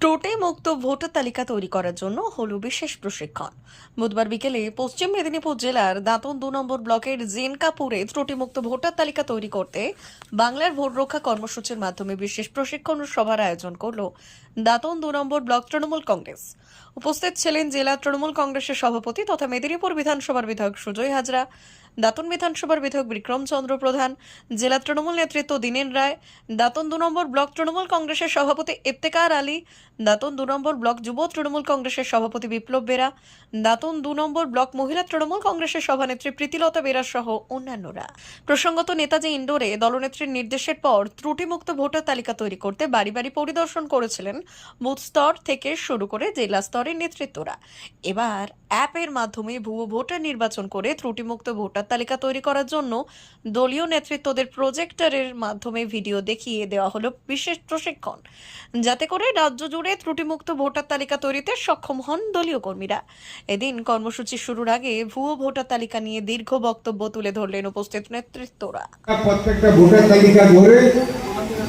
ত্রুটি মুক্ত ভোটার তালিকা তৈরি করার জন্য হল বিশেষ প্রশিক্ষণ। বুধবার বিকেলে পশ্চিম মেদিনীপুর জেলার দাঁতন দু নম্বর ব্লকের জেনকাপুরে ত্রুটিমুক্ত ভোটার তালিকা তৈরি করতে বাংলার ভোট রক্ষা কর্মসূচির মাধ্যমে বিশেষ প্রশিক্ষণ সভার আয়োজন করল দাঁতন দু নম্বর ব্লক তৃণমূল কংগ্রেস। উপস্থিত ছিলেন জেলা তৃণমূল কংগ্রেসের সভাপতি তথা মেদিনীপুর বিধানসভার বিধায়ক সুজয় হাজরা, দাঁতন বিধানসভার বিধায়ক বিক্রম চন্দ্র প্রধান, জেলা তৃণমূল নেতৃত্ব দীনেন রায়, দাঁতন দু নম্বর ব্লক তৃণমূল কংগ্রেসের সভাপতি ইফতেকার আলী, দাঁতন দু নম্বর ব্লক যুব তৃণমূল কংগ্রেসের সভাপতি বিপ্লব বেরা, দাঁতন দু নম্বর ব্লক মহিলা তৃণমূল কংগ্রেসের সভানেত্রী প্রীতিলতা বেরা সহ অন্যান্যরা। প্রসঙ্গত, নেতাজি ইন্ডোরে দলনেত্রীর নির্দেশের পর ত্রুটিমুক্ত ভোটার তালিকা তৈরি করতে বাড়ি বাড়ি পরিদর্শন করেছিলেন বুথ স্তর থেকে শুরু করে জেলা স্তরের নেতৃত্বরা। এবার অ্যাপের মাধ্যমে ভুয়ো ভোটার নির্বাচন করে ত্রুটিমুক্ত ভোটার তালিকা তৈরি করার জন্য দলীয় নেতৃত্বদের প্রজেক্টরের মাধ্যমে ভিডিও দেখিয়ে দেওয়া হলো বিশেষ প্রশিক্ষণ। যাতে করে রাজ্য জুড়ে ত্রুটিমুক্ত ভোটার তালিকা তৈরিতে সক্ষম হন দলীয় কর্মীরা। এদিন কর্মসূচি শুরুর আগে ভুয়ো ভোটার তালিকা নিয়ে দীর্ঘ বক্তব্য তুলে ধরলেন উপস্থিত নেতৃত্বরা। প্রত্যেকটা ভোটার তালিকা ধরে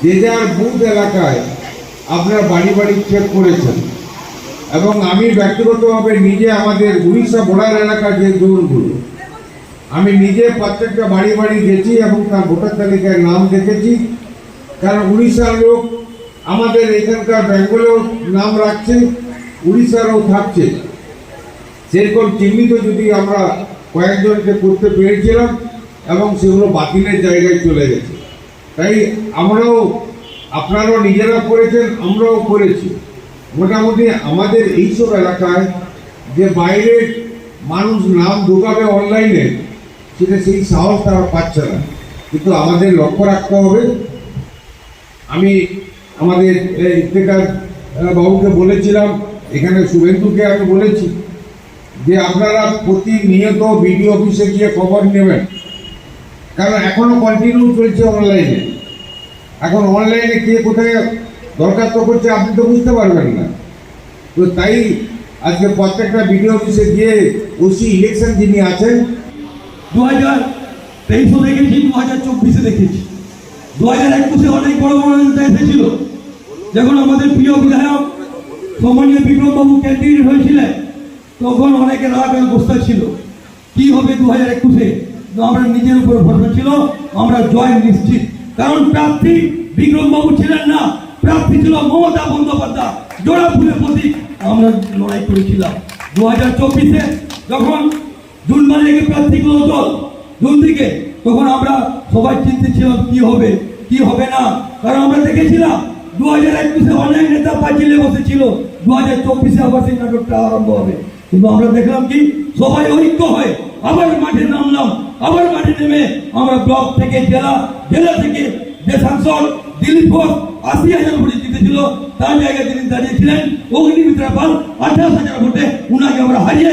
যে যার বুথ এলাকায় আপনার বাড়ি বাড়ি চেক করেছেন। এবং আমি ব্যক্তিগতভাবে নিজে আমাদের উড়িষ্যা বর্ডার এলাকার যে জোনগুলো, আমি নিজে প্রত্যেকটা বাড়ি বাড়ি গেছি এবং তার ভোটার তালিকায় নাম দেখেছি। কারণ উড়িষ্যার লোক আমাদের এখানকার বেঙ্গলেও নাম রাখছে, উড়িষ্যারও থাকছে। সেরকম চিহ্নিত যদি আমরা কয়েকজনকে করতে পেরেছিলাম এবং সেগুলো বাতিলের জায়গায় চলে গেছে। তাই আমরাও আপনারাও নিজেরা করেছেন, আমরাও করেছি। মোটামুটি আমাদের এইসব এলাকায় যে বাইরের মানুষ নাম ঢুকাবে অনলাইনে, সেটা সেই সাহস তারা পাচ্ছে না। কিন্তু আমাদের লক্ষ্য রাখতে হবে। আমি আমাদের ইফতেকার বাবুকে বলেছিলাম, এখানে শুভেন্দুকে আমি বলেছি যে আপনারা প্রতিনিয়ত বিডিও অফিসে গিয়ে খবর নেবেন। কারণ এখনও কন্টিনিউ চলছে অনলাইনে এখন অনলাইনে কে কোথায় দরখাস্ত করছে আপনি তো বুঝতে পারবেন না। তো তাই আজকে প্রত্যেকটা বিডিও অফিসে গিয়ে ওসি ইলেকশন যিনি আছেন দু হাজার তেইশও দেখেছি দু হাজার চব্বিশে দেখেছি। দু হাজার একুশে অনেক বড় বড় নেতা এসেছিল। যখন আমাদের প্রিয় বিধায়ক সম্মানীয় বিক্রমবাবু ক্যান্ডিডেট হয়েছিলেন, তখন অনেকে রাগ অবস্থা ছিল। কি হবে দু হাজার একুশে আমরা নিজের উপর ভরসা ছিল, আমরা জয় নিশ্চিত। কারণ প্রার্থী বিক্রমবাবু ছিলেন না। প্রার্থী ছিল মমতা বন্দ্যোপাধ্যায়। জোড়া ফুলের প্রতীক। আমরা লড়াই করেছিলাম। দু হাজার চব্বিশে যখন মাসে প্রার্থী কোনো দল, জুন থেকে তখন আমরা সবাই চিন্তিত ছিলাম কি হবে কি হবে না। কারণ আমরা দেখেছিলাম দু হাজার একুশে অনেক নেতা পাঁচিলে বসেছিল। দু হাজার চব্বিশে আবার সেই নাটকটা আরম্ভ হবে। কিন্তু আমরা দেখলাম কি, সবাই ঐক্য হয়ে আবার মাঠে নামলাম। আবার মাঠে নেমে আমরা ব্লক থেকে জেলা জেলা থেকে যে সাংসদ দিলীপ ঘোষ আশি হাজার ভোটে জিতেছিল, তার জায়গায় তিনি দাঁড়িয়েছিলেন। পাল আঠাশ হাজার ভোটে উনাকে আমরা হারিয়ে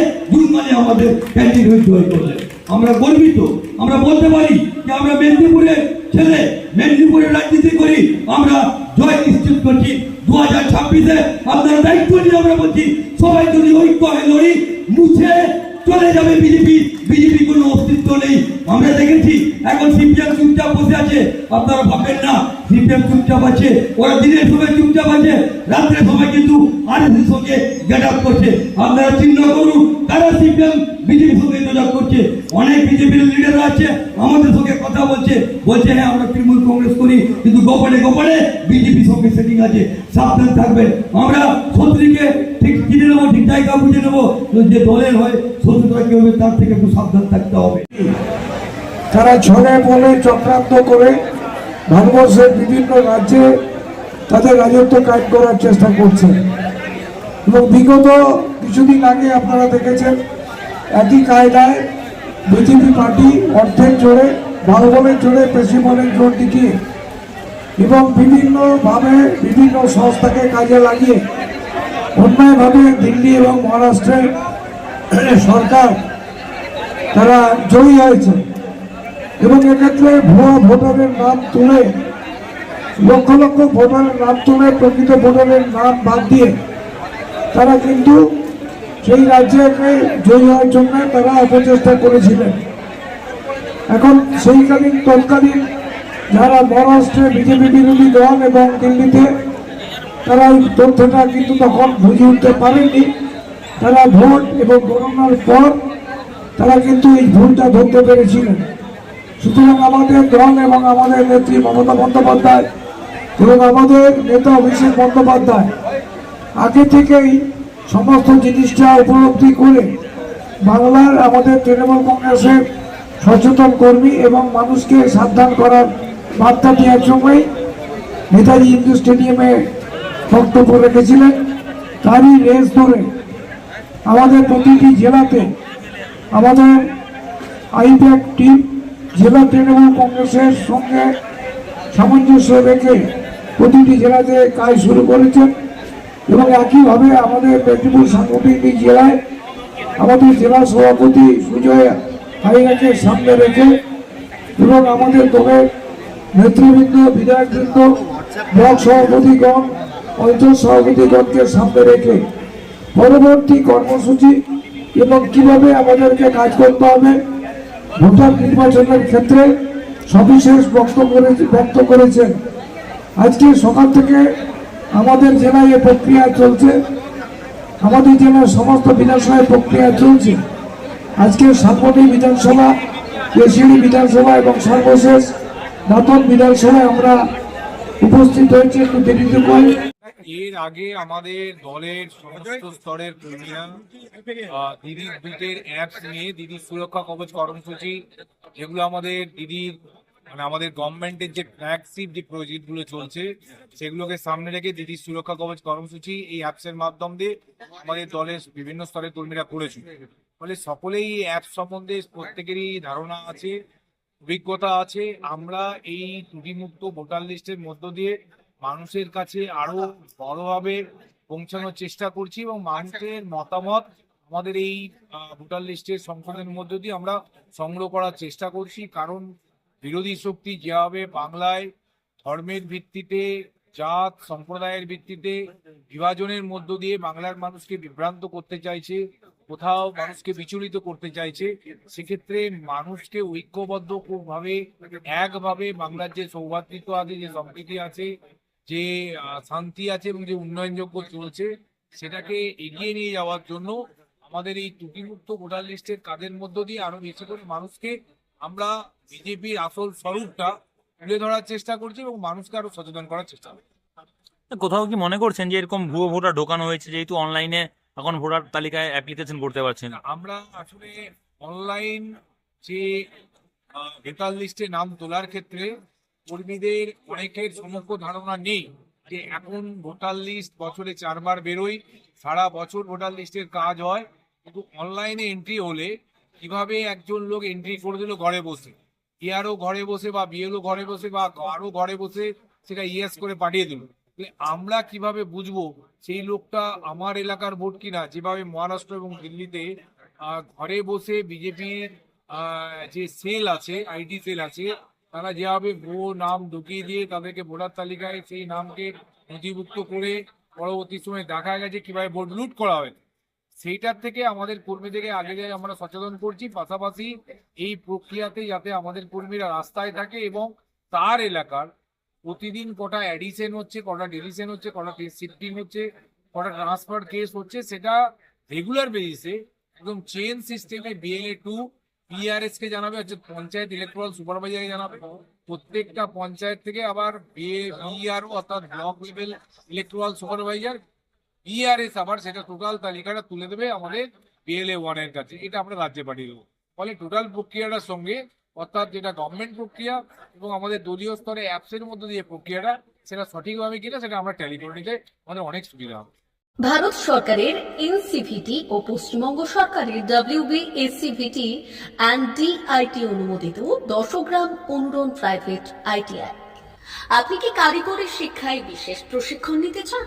মাসে আমাদের ক্যান্ডিডেট জয় করলেন। আমরা গর্বিত। আমরা বলতে পারি যে আমরা মেদিনীপুরের ছেলে, মেদিনীপুরের রাজনীতি করি, আমরা জয় নিশ্চিত করছি। দু হাজার ছাব্বিশে আপনারা দায়িত্ব নিয়ে আমরা বলছি, সবাই যদি ঐক্য হয়ে লড়ি, মুছে চলে যাবে বিজেপি। বিজেপি কোনো অস্তিত্ব নেই। আমরা দেখেছি এখন সিপিএম চুপচাপ বসে আছে। আপনারা ভাববেন না, সিপিএম চুপচাপ আছে, ওরা দিনের সময় চুপচাপ আছে, রাত্রের সময় কিন্তু আরএসএস সঙ্গে গেট আপ করছে। আপনারা চিহ্ন করুন তারা সিপিএম বিজেপির সঙ্গে যোগাযোগ করছে, অনেক বিজেপির লিডার আছে, আমাদের সঙ্গে কথা বলছে বলছে হ্যাঁ আমরা তৃণমূল কংগ্রেস করি, কিন্তু গোপনে গোপনে বিজেপির সঙ্গে সেটিং আছে, সাবধান থাকবেন। আমরা শত্রুকে ঠিক চিনে নেব, ঠিক জায়গা বুঝে নেব, যে দলের হয় শত্রুরা কি হবে, তার থেকে একটু সাবধান থাকতে হবে। তারা ছলে বলে, চক্রান্ত করে, ভারতবর্ষের বিভিন্ন রাজ্যে তাদের রাজত্ব কাজ করার চেষ্টা করছে। এবং বিগত কিছুদিন আগে আপনারা দেখেছেন একই কায়দায় বিজেপি পার্টি অর্থের জোরে বাহুবলের জোরে পেশি বলের জোর দিকে এবং বিভিন্নভাবে বিভিন্ন সংস্থাকে কাজে লাগিয়ে অন্যায়ভাবে দিল্লি এবং মহারাষ্ট্রের সরকার তারা জয়ী হয়েছে। এবং এক্ষেত্রে ভুয়া ভোটারের নাম তুলে, লক্ষ লক্ষ ভোটারের নাম তুলে, প্রকৃত ভোটারের নাম বাদ দিয়ে তারা কিন্তু সেই রাজ্যকে জয়ী হওয়ার জন্য তারা অপচেষ্টা করেছিলেন। এখন সেইকালীন, তৎকালীন যারা মহারাষ্ট্রে বিজেপি বিরোধী দল এবং দিল্লিতে তারা এই তথ্যটা কিন্তু তখন বুঝে উঠতে পারেনি তারা ভোট এবং গণনার পর তারা কিন্তু এই ভুলটা ধরতে পেরেছিলেন। সুতরাং আমাদের দল এবং আমাদের নেত্রী মমতা বন্দ্যোপাধ্যায়, এবং আমাদের নেতা অভিষেক বন্দ্যোপাধ্যায়, আগে থেকেই সমস্ত জিনিসটা উপলব্ধি করে বাংলার আমাদের তৃণমূল কংগ্রেসের সচেতন কর্মী এবং মানুষকে সাবধান করার বার্তা দেওয়ার সময় নেতাজি হিন্দু স্টেডিয়ামে বক্তব্য রেখেছিলেন। তারই রেস ধরে আমাদের প্রতিটি জেলাতে আমাদের আইপ্যাক টিম জেলা তৃণমূল কংগ্রেসের সঙ্গে সামঞ্জস্য রেখে প্রতিটি জেলাতে কাজ শুরু করেছেন। এবং একইভাবে আমাদের মেদিনীপুর সাংগঠনিক জেলায় আমাদের জেলা সভাপতি সুজয় হাইরাকে সামনে রেখে এবং আমাদের দলের নেতৃবৃন্দ, বিধায়কবৃন্দ, ব্লক সভাপতিগণ অঞ্চল সভাপতিগণকে সামনে রেখে পরবর্তী কর্মসূচি এবং কীভাবে আমাদেরকে কাজ করতে হবে, ভোটার নির্বাচনের ক্ষেত্রে সবিশেষ বক্তব্য করে- ব্যক্ত করেছেন। আজকে সকাল থেকে আমাদের জেলায় এ প্রক্রিয়া চলছে। আমাদের জেলার সমস্ত বিধানসভায় প্রক্রিয়া চলছে। আজকে সাতমটি বিধানসভা বেশিড়ি বিধানসভা এবং সর্বশেষ দাতন বিধানসভায় আমরা উপস্থিত হয়েছি একটু দেরিতে করে। এর আগে আমাদের দলের সমস্ত স্তরের কর্মীরা দিদির দুটের অ্যাপস নিয়ে দিদির সুরক্ষা কবচ কর্মসূচি, যেগুলো আমাদের দিদির মানে আমাদের গভর্নমেন্টের যে ফ্ল্যাগশিপ যে প্রজেক্টগুলো চলছে, সেগুলোকে সামনে রেখে দিদির সুরক্ষা কবচ কর্মসূচি এই অ্যাপসের মাধ্যম দিয়ে আমাদের দলের বিভিন্ন স্তরের কর্মীরা করেছে। ফলে সকলেই এই অ্যাপ সম্বন্ধে প্রত্যেকেরই ধারণা আছে, অভিজ্ঞতা আছে। আমরা এই ত্রুটিমুক্ত ভোটার লিস্টের মধ্য দিয়ে মানুষের কাছে আরও বড়ভাবে পৌঁছানোর চেষ্টা করছি এবং মানুষের মতামত আমাদের এই ভোটার লিস্টের সংশোধনের মধ্য দিয়ে আমরা সংগ্রহ করার চেষ্টা করছি। কারণ বিরোধী শক্তি যেভাবে বাংলায় ধর্মের ভিত্তিতে, জাত, সম্প্রদায়ের ভিত্তিতে বিভাজনের মধ্য দিয়ে বাংলার মানুষকে বিভ্রান্ত করতে চাইছে, কোথাও মানুষকে বিচলিত করতে চাইছে, সেক্ষেত্রে মানুষকে ঐক্যবদ্ধ ভাবে একভাবে বাংলার যে সৌভাতৃত্ব আছে, যে সম্প্রীতি আছে, যে শান্তি আছে এবং যে উন্নয়নযোগ্য চলছে, সেটাকে এগিয়ে নিয়ে যাওয়ার জন্য আমাদের এই ত্রুটিমুক্ত ভোটার লিস্টের কাজের মধ্য দিয়ে আরও বেশি করে মানুষকে আমরা বিজেপির আসল স্বরূপটা তুলে ধরার চেষ্টা করছি এবং মানুষকে আরও সচেতন করার চেষ্টা করছি। কোথাও কি মনে করছেন যে এরকম ভুয়ো ভোটার ঢোকানো হয়েছে যেহেতু অনলাইনে এখন ভোটার তালিকায় অ্যাপ্লিকেশন করতে পারছেন? আমরা আসলে অনলাইন যে ভোটার লিস্টে নাম তোলার ক্ষেত্রে কর্মীদের অনেকের সমগ্র ধারণা নেই যে এখন ভোটার লিস্ট বছরে চারবার বেরোয় সারা বছর ভোটার লিস্টের কাজ হয়। কিন্তু অনলাইনে এন্ট্রি হলে কীভাবে একজন লোক এন্ট্রি করে দিল ঘরে বসে? ইয়ারও ঘরে বসে বা বিএলও ঘরে বসে বা আরও ঘরে বসে সেটা ইয়েস করে পাঠিয়ে দিল। আমরা কীভাবে বুঝব সেই লোকটা আমার এলাকার ভোট কিনা? যেভাবে মহারাষ্ট্র এবং দিল্লিতে ঘরে বসে বিজেপির যে সেল আছে আইটি সেল আছে, তারা যেভাবে ভুয়ো নাম ঢুকিয়ে দিয়ে তাদেরকে ভোটার তালিকায় সেই নামকে নথিভুক্ত করে পরবর্তী সময় দেখা গেছে কীভাবে ভোট লুট করা হয় সেইটার থেকে আমাদের কর্মীদেরকে আগে আমরা সচেতন করছি, পাশাপাশি এই প্রক্রিয়াতে যাতে আমাদের কর্মীরা রাস্তায় থাকে এবং তার এলাকার প্রতিদিন কটা অ্যাডিশন হচ্ছে, কটা ডিলিশন হচ্ছে, কটা শিফটিং হচ্ছে, কটা ট্রান্সফার কেস হচ্ছে, সেটা রেগুলার বেসিসে একদম চেন সিস্টেমে বিএলএ টু পিআরএস কে জানাবে, হচ্ছে পঞ্চায়েত ইলেকট্রাল সুপারভাইজারকে জানাবে। প্রত্যেকটা পঞ্চায়েত থেকে আবার বিএ বিআরও অর্থাৎ block level electoral supervisor BRS আবার সেটা টোটাল তালিকাটা তুলে দেবে আমাদের বিএলএ ওয়ানের কাছে। এটা আমরা রাজ্যে পাঠিয়ে দেবো। ফলে টোটাল প্রক্রিয়াটার সঙ্গে, অর্থাৎ যেটা গভর্নমেন্ট প্রক্রিয়া এবং আমাদের দলীয় স্তরে অ্যাপসের মধ্যে দিয়ে প্রক্রিয়াটা, সেটা সঠিকভাবে কিনা সেটা আমরা ট্যালি করে নিতে আমাদের অনেক সুবিধা হবে। ভারত সরকারের এনসিভিটি ও পশ্চিমবঙ্গ সরকারের ডাব্লিউবি এসসিভিটি অ্যান্ড ডিআইটি অনুমোদিত দশগ্রাম অনুরণ প্রাইভেট আইটিআই আপনি কি কারিগরি শিক্ষায় বিশেষ প্রশিক্ষণ নিতে চান?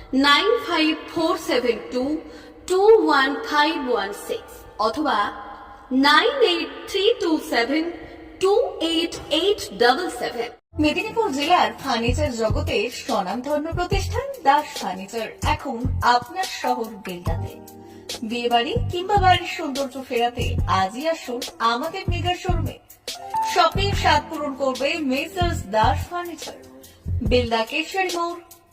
nine five four seven two two one five one six অথবা nine eight three two seven two eight eight double seven Medinipur জেলার ফার্নিচার জগতের স্বনামধন্য প্রতিষ্ঠান দাস ফার্নিচার এখন আপনার শহর বেলদাতে বিয়ে বাড়ি কিংবা বাড়ির সৌন্দর্য ফেরাতে আজই আসুন আমাদের মেগা শোরুমে। শপিং স্বাদ পূরণ করবে মেসার্স দাস ফার্নিচার। বেলদা কেশারি মোড়